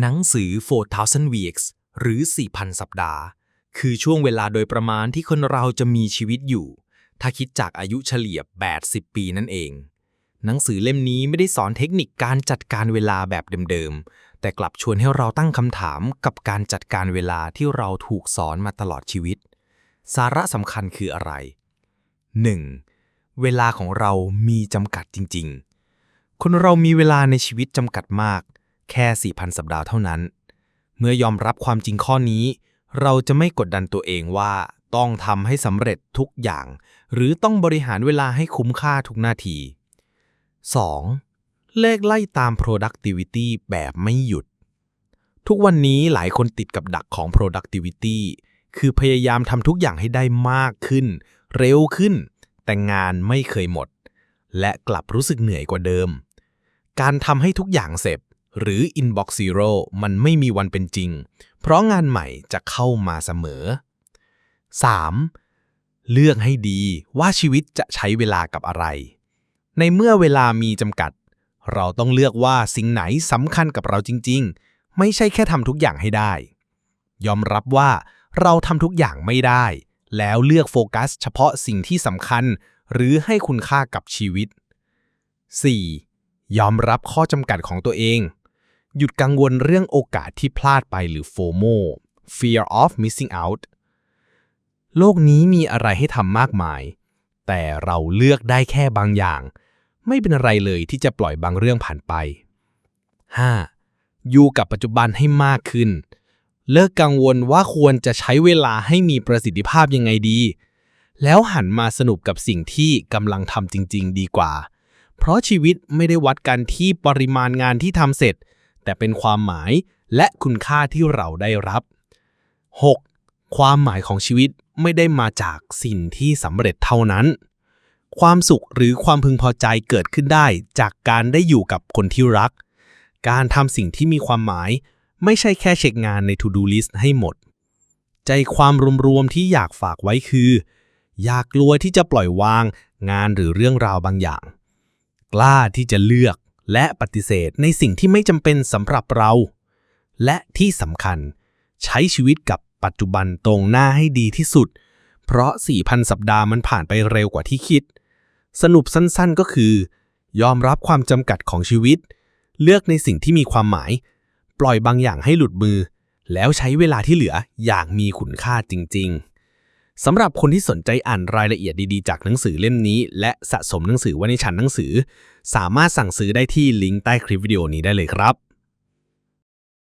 หนังสือ 4,000 Weeks หรือ 4,000 สัปดาห์ คือช่วงเวลาโดยประมาณที่คนเราจะมีชีวิตอยู่ ถ้าคิดจากอายุเฉลี่ย 80 ปีนั่นเอง หนังสือเล่มนี้ไม่ได้สอนเทคนิคการจัดการเวลาแบบเดิมๆ แต่กลับชวนให้เราตั้งคำถามกับการจัดการเวลาที่เราถูกสอนมาตลอดชีวิต สาระสำคัญคืออะไร 1. เวลาของเรามีจำกัดจริง ๆ คนเรามีเวลาในชีวิตจำกัดมาก แค่ 4,000 สัปดาห์เท่านั้น เมื่อยอมรับความจริงข้อนี้ เราจะไม่กดดันตัวเองว่าต้องทำให้สำเร็จทุกอย่าง หรือต้องบริหารเวลาให้คุ้มค่าทุกนาที 2. เลขไล่ตาม productivity แบบไม่หยุด ทุกวันนี้หลายคนติดกับดักของ productivity คือพยายามทำทุกอย่างให้ได้มากขึ้น เร็วขึ้น แต่งานไม่เคยหมด และกลับรู้สึกเหนื่อยกว่าเดิม การทำให้ทุกอย่างเสร็จ หรือ inbox zero มันไม่มีวันเป็นจริง เพราะงานใหม่จะเข้ามาเสมอ 3. เลือกให้ดีว่าชีวิตจะใช้เวลากับอะไร ในเมื่อเวลามีจำกัด เราต้องเลือกว่าสิ่งไหนสำคัญกับเราจริง ๆ ไม่ใช่แค่ทำทุกอย่างให้ได้ ยอมรับว่าเราทำทุกอย่างไม่ได้ แล้วเลือกโฟกัส เฉพาะสิ่งที่สำคัญ หรือให้คุณค่ากับชีวิต 4. ยอมรับข้อจำกัดของตัวเอง หยุดกังวลเรื่องโอกาสที่พลาดไปหรือ FOMO Fear of Missing Out โลกนี้มีอะไรให้ทำมากมาย แต่เราเลือกได้แค่บางอย่าง ไม่เป็นไรเลยที่จะปล่อยบางเรื่องผ่านไป 5. อยู่กับปัจจุบันให้มากขึ้น เลิกกังวลว่าควรจะใช้เวลาให้มีประสิทธิภาพยังไงดี แล้วหันมาสนุกกับสิ่งที่กำลังทำจริง ๆ ดีกว่า เพราะชีวิตไม่ได้วัดกันที่ปริมาณงานที่ทำเสร็จ แต่เป็นความหมายและคุณค่าที่เราได้รับ 6. ความหมายของชีวิตไม่ได้มาจากสิ่งที่สำเร็จเท่านั้น ความสุขหรือความพึงพอใจเกิดขึ้นได้จากการได้อยู่กับคนที่รัก การทำสิ่งที่มีความหมาย ไม่ใช่แค่เช็คงานใน To Do List ให้หมด ใจความรวมๆที่อยากฝากไว้คือ อย่ากลัวที่จะปล่อยวางงานหรือเรื่องราวบางอย่าง กล้าที่จะเลือก และปฏิเสธในสิ่งที่ไม่จำเป็นสำหรับเรา และที่สำคัญ ใช้ชีวิตกับปัจจุบันตรงหน้าให้ดีที่สุด เพราะ 4,000 สัปดาห์มันผ่านไปเร็วกว่าที่คิดสรุปสั้นๆก็คือ ยอมรับความจำกัดของชีวิต เลือกในสิ่งที่มีความหมาย ปล่อยบางอย่างให้หลุดมือ แล้วใช้เวลาที่เหลืออย่างมีคุณค่าจริง ๆ สำหรับคนที่สนใจอ่านรายละเอียดดีๆ จากหนังสือเล่มนี้ และสะสมหนังสือไว้ในชั้นหนังสือ สามารถสั่งซื้อได้ที่ลิงก์ใต้คลิปวิดีโอนี้ได้เลยครับ